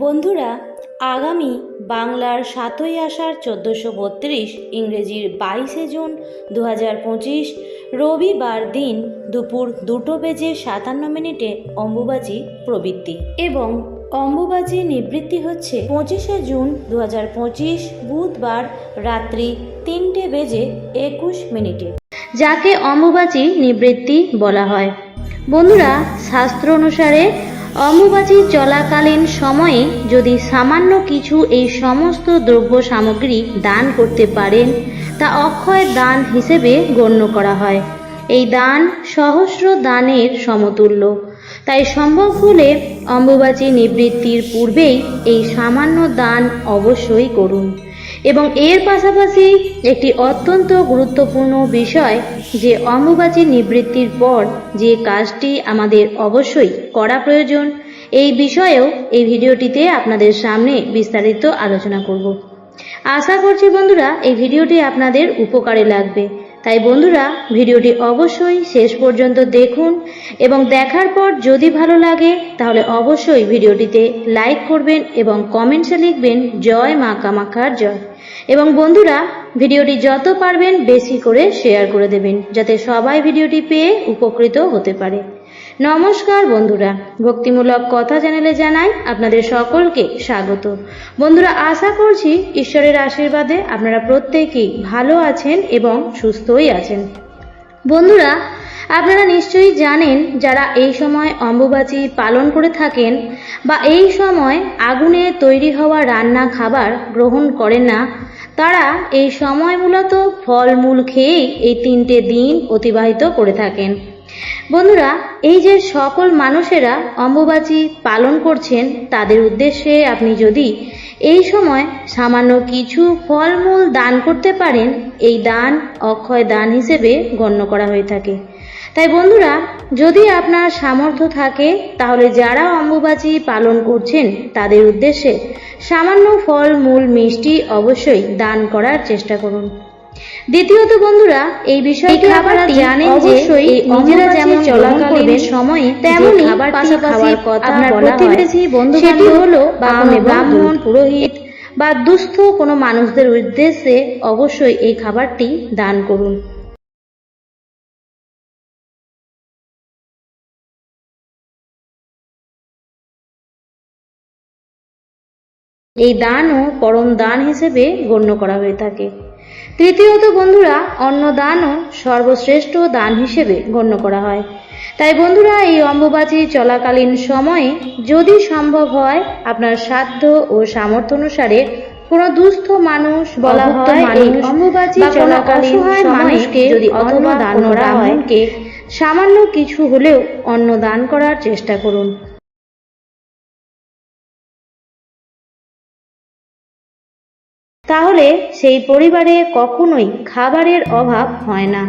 বন্ধুরা, আগামী বাংলার সাতই আষাঢ় চোদ্দোশো বত্রিশ, ইংরেজির বাইশে জুন দু হাজার পঁচিশ, রবিবার দিন দুপুর দুটো বেজে সাতান্ন মিনিটে অম্বুবাচী প্রবৃত্তি এবং অম্বুবাচী নিবৃত্তি হচ্ছে পঁচিশে জুন দু হাজার পঁচিশ, বুধবার রাত্রি তিনটে বেজে একুশ মিনিটে, যাকে অম্বুবাচী নিবৃত্তি বলা হয়। বন্ধুরা, শাস্ত্র অনুসারে অম্বুবাচী চলাকালীন সময়ে যদি সামান্য কিছু এই সমস্ত দ্রব্য সামগ্রী দান করতে পারেন, তা অক্ষয় দান হিসেবে গণ্য করা হয়। এই দান সহস্র দানের সমতুল্য। তাই সম্ভব হলে অম্বুবাচী নিবৃত্তির পূর্বেই এই সামান্য দান অবশ্যই করুন। এবং এর পাশাপাশি একটি অত্যন্ত গুরুত্বপূর্ণ বিষয় যে অম্বুবাচী নিবৃত্তির পর যে কাজটি আমাদের অবশ্যই করা প্রয়োজন, এই বিষয়েও এই ভিডিওটিতে আপনাদের সামনে বিস্তারিত আলোচনা করব। আশা করছি বন্ধুরা, এই ভিডিওটি আপনাদের উপকারে লাগবে। তাই বন্ধুরা, ভিডিওটি অবশ্যই শেষ পর্যন্ত দেখুন এবং দেখার পর যদি ভালো লাগে, তাহলে অবশ্যই ভিডিওটিতে লাইক করবেন এবং কমেন্টসে লিখবেন, জয় মা কামাখ্যার জয়। এবং বন্ধুরা, ভিডিওটি যত পারবেন বেশি করে শেয়ার করে দেবেন, যাতে সবাই ভিডিওটি পেয়ে উপকৃত হতে পারে। নমস্কার বন্ধুরা, ভক্তিমূলক কথা চ্যানেলে জানাই আপনাদের সকলকে স্বাগত। বন্ধুরা, আশা করছি ঈশ্বরের আশীর্বাদে আপনারা প্রত্যেকেই ভালো আছেন এবং সুস্থই আছেন। বন্ধুরা আপনারা নিশ্চয়ই জানেন, যারা এই সময় অম্বুবাচী পালন করে থাকেন বা এই সময় আগুনে তৈরি হওয়া রান্না খাবার গ্রহণ করেন না, তারা এই সময় মূলত ফলমূল খেয়েই এই তিনটে দিন অতিবাহিত করে থাকেন। বন্ধুরা, এই যে সকল মানুষেরা অম্বুবাচী পালন করছেন, তাদের উদ্দেশ্যে আপনি যদি এই সময় সামান্য কিছু ফলমূল দান করতে পারেন, এই দান অক্ষয় দান হিসেবে গণ্য করা হয়ে থাকে। তাই বন্ধুরা যদি আপনার সামর্থ্য থাকে তাহলে যারা অম্বুবাচী পালন করছেন তাদের উদ্দেশ্যে সামান্য ফল মূল মিষ্টি অবশ্যই দান করার চেষ্টা করুন। দ্বিতীয়ত বন্ধুরা এই বিষয়টি আপনারা জানেন যে এই নিজেরা যেমন চলাকালীন সময়ে তেমনই পাশাপাশি খাওয়ার কথা আপনার প্রতিবেশী বন্ধু সেটি হলো ব্রাহ্মণ পুরোহিত বা দুস্থ কোনো মানুষদের উদ্দেশ্যে অবশ্যই এই খাবারটি দান করুন। এই দানও পরম দান হিসেবে গণ্য করা হয়ে থাকে। তৃতীয়ত বন্ধুরা অন্নদানও সর্বশ্রেষ্ঠ দান হিসেবে গণ্য করা হয়। তাই বন্ধুরা এই অম্বুবাচী চলাকালীন সময়ে যদি সম্ভব হয় আপনার সাধ্য ও সামর্থ্য অনুসারে কোনো দুস্থ মানুষ বলা হয় অম্বুবাচী চলাকালীন মানুষকে যদি অথবা দান করা হয় সামান্য কিছু হলেও অন্ন দান করার চেষ্টা করুন। তাহলে সেই পরিবারে কখনোই খাবারের অভাব হয় না।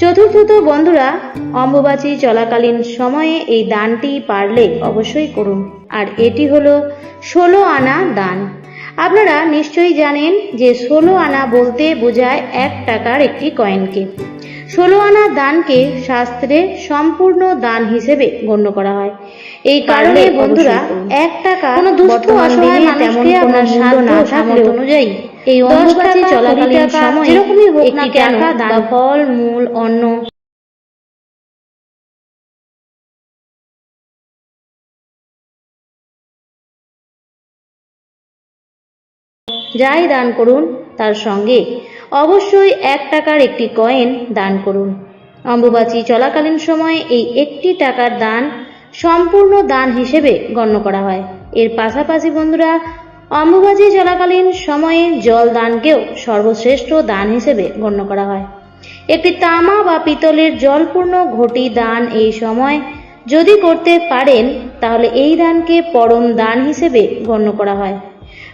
চতুর্থত বন্ধুরা অম্বুবাচী চলাকালীন সময়ে এই দানটি পারলে অবশ্যই করুন। আর এটি হলো ষোলো আনা দান। আপনারা নিশ্চয়ই জানেন যে ষোলো আনা বলতে বোঝায় এক টাকার একটি কয়েনকে। ষোলো আনা দানকে শাস্ত্রে সম্পূর্ণ দান হিসেবে গণ্য করা হয়। এই কারণে বন্ধুরা এক টাকা কোনো দুস্থ অসহায় মানুষকে আপনার সাধ্য সামর্থ্য অনুযায়ী এই অম্বুবাচী চলাকালীন সময় যেরকমই হোক না কেন দান। ফল মূল অন্ন যাই দান করুন তার সঙ্গে অবশ্যই এক টাকার একটি কয়েন দান করুন। অম্বুবাচী চলাকালীন সময়ে এই একটি টাকার দান সম্পূর্ণ দান হিসেবে গণ্য করা হয়। এর পাশাপাশি বন্ধুরা অম্বুবাচী চলাকালীন সময়ে জল দানকেও সর্বশ্রেষ্ঠ দান হিসেবে গণ্য করা হয়। একটি তামা বা পিতলের জলপূর্ণ ঘটি দান এই সময় যদি করতে পারেন, তাহলে এই দানকে পরম দান হিসেবে গণ্য করা হয়।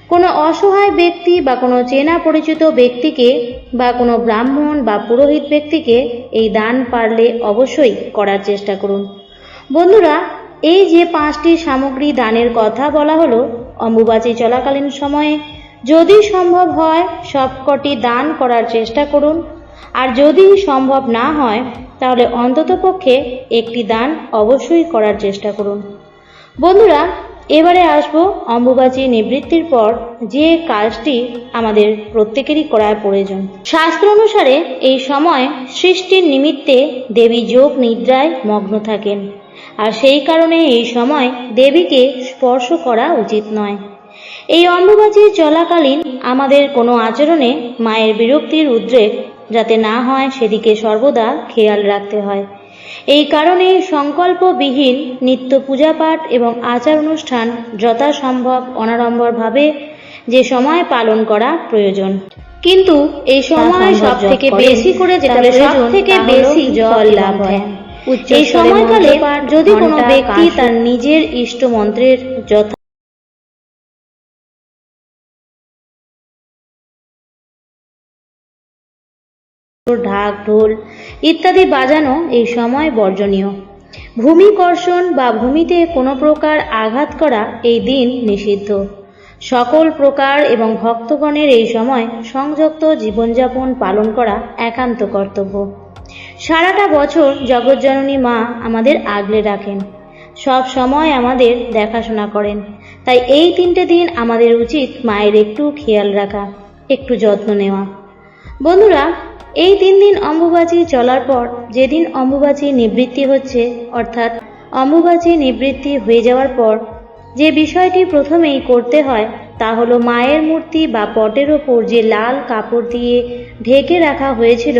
কোনো অসহায় ব্যক্তি বা কোনো চেনা পরিচিত ব্যক্তিকে বা কোনো ব্রাহ্মণ বা পুরোহিত ব্যক্তিকে এই দান পারলে অবশ্যই করার চেষ্টা করুন। বন্ধুরা, এই যে পাঁচটি সামগ্রী দানের কথা বলা হলো অম্বুবাচী চলাকালীন সময়ে যদি সম্ভব হয় সবকটি দান করার চেষ্টা করুন। আর যদি সম্ভব না হয়, তাহলে অন্ততপক্ষে একটি দান অবশ্যই করার চেষ্টা করুন। বন্ধুরা, এবারে আসব অম্বুবাচী নিবৃত্তির পর যে কাজটি আমাদের প্রত্যেকেরই করার প্রয়োজন। শাস্ত্র অনুসারে এই সময় সৃষ্টির নিমিত্তে দেবী যোগ নিদ্রায় মগ্ন থাকেন। আর সেই কারণে এই সময় দেবীকে স্পর্শ করা উচিত নয়। এই অম্বুবাচী চলাকালীন আমাদের কোনো আচরণে মায়ের বিরক্তির উদ্রেক যাতে না হয় সেদিকে সর্বদা খেয়াল রাখতে হয়। এই কারণে সংকল্পবিহীন নিত্য পূজাপাঠ এবং আচার অনুষ্ঠান যথাসম্ভব অনাড়ম্বরভাবে যে সময় পালন করা প্রয়োজন। কিন্তু এই সময় সব থেকে বেশি করে যেটা সব থেকে বেশি জল লাভ হয়। এই সময়কালে যদি কোনো ব্যক্তি তার নিজের ইষ্ট মন্ত্রের যথা ঢাক ঢোল ইত্যাদি বাজানো এই সময় বর্জনীয়। ভূমিকর্ষণ বা ভূমিতে কোনো প্রকার আঘাত করা এই দিন নিষিদ্ধ। সকল প্রকার এবং ভক্তগণের এই সময় সংযুক্ত জীবনযাপন পালন করা একান্ত কর্তব্য। সারাটা বছর জগৎজননী মা আমাদের আগলে রাখেন। সব সময় আমাদের দেখাশোনা করেন। তাই এই তিনটে দিন আমাদের উচিত মায়ের একটু খেয়াল রাখা, একটু যত্ন নেওয়া। বন্ধুরা, এই তিন দিন অম্বুবাচী চলার পর যেদিন অম্বুবাচী নিবৃত্তি হচ্ছে, অর্থাৎ অম্বুবাচী নিবৃত্তি হয়ে যাওয়ার পর যে বিষয়টি প্রথমেই করতে হয়, তা হলো মায়ের মূর্তি বা পটের ওপর যে লাল কাপড় দিয়ে ঢেকে রাখা হয়েছিল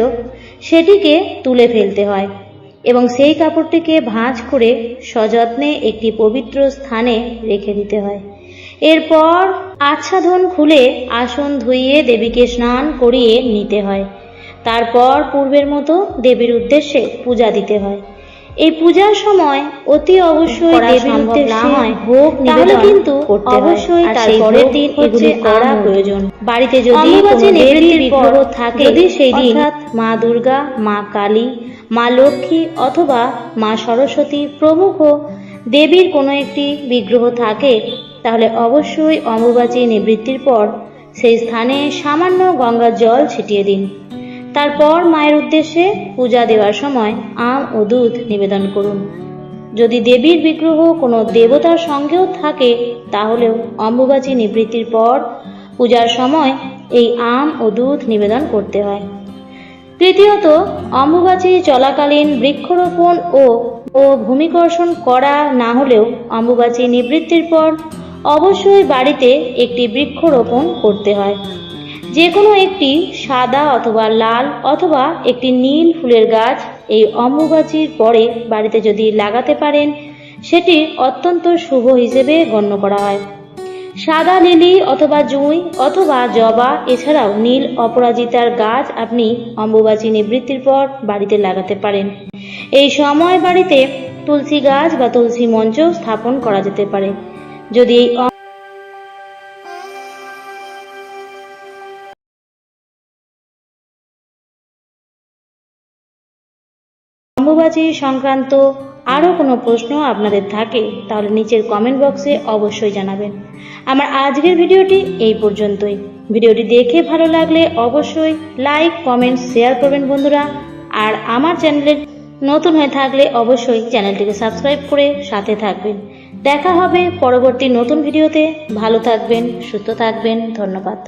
সেটিকে তুলে ফেলতে হয় এবং সেই কাপড়টিকে ভাঁজ করে সযত্নে একটি পবিত্র স্থানে রেখে দিতে হয়। এরপর আচ্ছাদন খুলে আসন ধুইয়ে দেবীকে স্নান করিয়ে নিতে হয়। তারপর পূর্বের মতো দেবীর উদ্দেশ্যে পূজা দিতে হয়। এই পূজার সময় অতি অবশ্যই দেবীর উদ্দেশ্যে হয়। ভোগ তাহলে কিন্তু অবশ্যই তার পরের দিন এগুলি করা প্রয়োজন। বাড়িতে যদি কোনো দেবীর বিগ্রহ থাকে যদি সেই দিন মা দুর্গা মা কালী মা লক্ষ্মী অথবা মা সরস্বতী প্রমুখ দেবীর কোনো একটি বিগ্রহ থাকে তাহলে অবশ্যই অম্বুবাচী নিবৃত্তির পর সেই স্থানে সামান্য গঙ্গার জল ছিটিয়ে দিন। তারপর মায়ের উদ্দেশ্যে পূজা দেওয়ার সময় আম ও দুধ নিবেদন করুন। যদি দেবীর বিগ্রহ কোনো দেবতার সঙ্গেও থাকে, তাহলেও অম্বুবাচী নিবৃত্তির পর পূজার সময় এই আম ও দুধ নিবেদন করতে হয়। তৃতীয়ত, অম্বুবাচী চলাকালীন বৃক্ষরোপণ ও ও ভূমিকর্ষণ করা না হলেও অম্বুবাচী নিবৃত্তির পর অবশ্যই বাড়িতে একটি বৃক্ষরোপণ করতে হয়। যে কোনো একটি সাদা অথবা লাল অথবা একটি নীল ফুলের গাছ এই অম্বুবাচীর পরে বাড়িতে যদি লাগাতে পারেন, সেটি অত্যন্ত শুভ হিসেবে গণ্য করা হয়। সাদা লিলি অথবা জুঁই অথবা জবা, এছাড়াও নীল অপরাজিতার গাছ আপনি অম্বুবাচী নিবৃত্তির পর বাড়িতে লাগাতে পারেন। এই সময় বাড়িতে তুলসী গাছ বা তুলসী মঞ্চ স্থাপন করা যেতে পারে। যদি এই অম্বুবাচী সংক্রান্ত আরও কোনো প্রশ্ন আপনাদের থাকে, তাহলে নিচের কমেন্ট বক্সে অবশ্যই জানাবেন। আমার আজকের ভিডিওটি এই পর্যন্তই। ভিডিওটি দেখে ভালো লাগলে অবশ্যই লাইক কমেন্ট শেয়ার করবেন বন্ধুরা। আর আমার চ্যানেলের নতুন হয়ে থাকলে অবশ্যই চ্যানেলটিকে সাবস্ক্রাইব করে সাথে থাকবেন। দেখা হবে পরবর্তী নতুন ভিডিওতে। ভালো থাকবেন, সুস্থ থাকবেন, ধন্যবাদ।